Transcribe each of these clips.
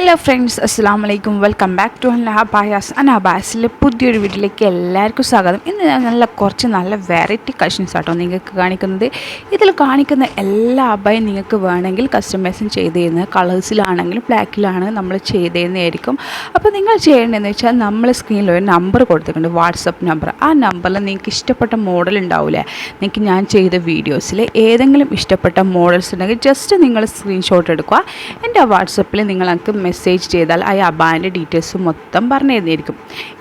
Hello friends അസ്സാം വലൈക്കും welcome back to അബായാസ് അനാബാസിലെ പുതിയൊരു വീട്ടിലേക്ക് എല്ലാവർക്കും സ്വാഗതം. ഇന്ന് ഞാൻ നല്ല കുറച്ച് നല്ല വെറൈറ്റി കഷൻസ് ആട്ടോ നിങ്ങൾക്ക് കാണിക്കുന്നത്. ഇതിൽ കാണിക്കുന്ന എല്ലാ അബായും നിങ്ങൾക്ക് വേണമെങ്കിൽ കസ്റ്റമൈസും ചെയ്ത് തരുന്നത് കളേഴ്സിലാണെങ്കിലും ബ്ലാക്കിലാണ് നമ്മൾ ചെയ്ത് തരുന്നതായിരിക്കും അപ്പോൾ നിങ്ങൾ ചെയ്യേണ്ടതെന്ന് വെച്ചാൽ നമ്മൾ സ്ക്രീനിൽ ഒരു നമ്പർ കൊടുത്തിട്ടുണ്ട് വാട്സപ്പ് നമ്പർ ആ നമ്പറിൽ നിങ്ങൾക്ക് ഇഷ്ടപ്പെട്ട മോഡൽ ഉണ്ടാവില്ലേ നിങ്ങൾക്ക് ഞാൻ ചെയ്ത വീഡിയോസിൽ ഏതെങ്കിലും ഇഷ്ടപ്പെട്ട മോഡൽസ് ഉണ്ടെങ്കിൽ ജസ്റ്റ് നിങ്ങൾ സ്ക്രീൻഷോട്ട് എടുക്കുക. എന്റെ വാട്സപ്പിൽ നിങ്ങൾ എനിക്ക് മെസ്സേജ് ചെയ്താൽ ആ അബാന്റെ ഡീറ്റെയിൽസ് മൊത്തം പറഞ്ഞു തരുന്നതായിരിക്കും.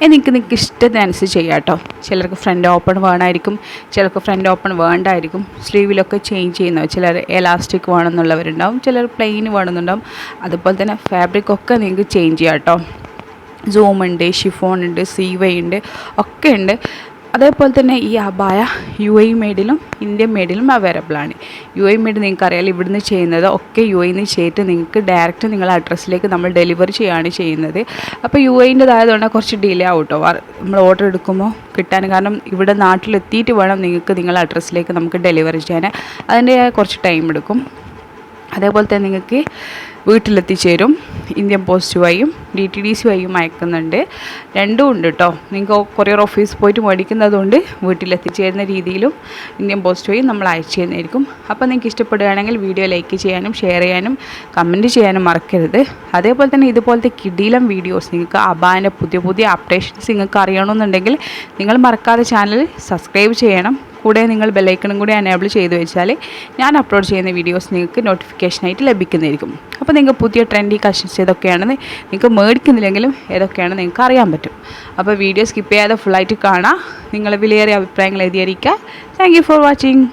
എനിക്ക് നിങ്ങൾക്ക് ഇഷ്ടത്തിനനുസരിച്ച് ചെയ്യാം കേട്ടോ. ചിലർക്ക് ഫ്രണ്ട് ഓപ്പൺ വേണമായിരിക്കും ചിലർക്ക് ഫ്രണ്ട് ഓപ്പൺ വേണ്ടായിരിക്കും. സ്ലീവിലൊക്കെ ചേഞ്ച് ചെയ്യുന്നവർ ചിലർ എലാസ്റ്റിക് വേണമെന്നുള്ളവരുണ്ടാവും ചിലർ പ്ലെയിൻ വേണമെന്നുണ്ടാവും. അതുപോലെ തന്നെ ഫാബ്രിക് ഒക്കെ നിങ്ങൾക്ക് ചേഞ്ച് ചെയ്യാം കേട്ടോ. സൂം ഉണ്ട് ഷിഫോൺ ഉണ്ട് സീവൈ ഉണ്ട് ഒക്കെ ഉണ്ട്. അതേപോലെ തന്നെ ഈ അബായ യു എ മെയ്ഡിലും ഇന്ത്യൻ മെയ്ഡിലും അവൈലബിൾ ആണ്. യു എ മെയ്ഡ് നിങ്ങൾക്ക് അറിയാലോ ഇവിടുന്ന് ചെയ്യുന്നത് ഒക്കെ യു എയിൽ നിന്ന് ചെയ്തിട്ട് നിങ്ങൾക്ക് ഡയറക്റ്റ് നിങ്ങളുടെ അഡ്രസ്സിലേക്ക് നമ്മൾ ഡെലിവറി ചെയ്യുകയാണ് ചെയ്യുന്നത്. അപ്പോൾ യു എന്റെതായതുകൊണ്ട് കുറച്ച് ഡിലേ ആവും കേട്ടോ നമ്മൾ ഓർഡർ എടുക്കുമ്പോൾ കിട്ടാൻ കാരണം ഇവിടെ നാട്ടിലെത്തിയിട്ട് വേണം നിങ്ങൾക്ക് നിങ്ങളുടെ അഡ്രസ്സിലേക്ക് നമുക്ക് ഡെലിവറി ചെയ്യാൻ. അതിന്റെ കുറച്ച് ടൈം എടുക്കും. അതേപോലെ തന്നെ നിങ്ങൾക്ക് വീട്ടിലെത്തിച്ചേരും. ഇന്ത്യൻ പോസ്റ്റ് വഴിയും ഡി ടി ഡി സി വഴിയും അയക്കുന്നുണ്ട്. രണ്ടും ഉണ്ട് കേട്ടോ നിങ്ങൾക്ക് കൊറിയർ ഓഫീസ് പോയിട്ട് മേടിക്കുന്നതുകൊണ്ട് വീട്ടിലെത്തിച്ചേരുന്ന രീതിയിലും ഇന്ത്യൻ പോസ്റ്റ് വഴി നമ്മൾ അയച്ചു തരുന്നതായിരിക്കും. അപ്പോൾ നിങ്ങൾക്ക് ഇഷ്ടപ്പെടുകയാണെങ്കിൽ വീഡിയോ ലൈക്ക് ചെയ്യാനും ഷെയർ ചെയ്യാനും കമന്റ് ചെയ്യാനും മറക്കരുത്. അതേപോലെ തന്നെ ഇതുപോലത്തെ കിടിലം വീഡിയോസ് നിങ്ങൾക്ക് അബാന്റെ പുതിയ പുതിയ അപ്ഡേഷൻസ് നിങ്ങൾക്ക് അറിയണമെന്നുണ്ടെങ്കിൽ നിങ്ങൾ മറക്കാതെ ചാനൽ സബ്സ്ക്രൈബ് ചെയ്യണം. കൂടെ നിങ്ങൾ ബെല്ലൈക്കണും കൂടി അനേബിൾ ചെയ്ത് വെച്ചാൽ ഞാൻ അപ്ലോഡ് ചെയ്യുന്ന വീഡിയോസ് നിങ്ങൾക്ക് നോട്ടിഫിക്കേഷനായിട്ട് ലഭിക്കുന്നതായിരിക്കും. അപ്പോൾ നിങ്ങൾക്ക് പുതിയ ട്രെൻഡി കളക്ഷൻസ് ഏതൊക്കെയാണെന്ന് നിങ്ങൾക്ക് മേടിക്കുന്നില്ലെങ്കിലും ഏതൊക്കെയാണെന്ന് നിങ്ങൾക്ക് അറിയാൻ പറ്റും. അപ്പോൾ വീഡിയോ സ്കിപ്പ് ചെയ്യാതെ ഫുള്ളായിട്ട് കാണാം. നിങ്ങളെ വിലയേറിയ അഭിപ്രായങ്ങൾ എഴുതിയിരിക്കുക. Thank for watching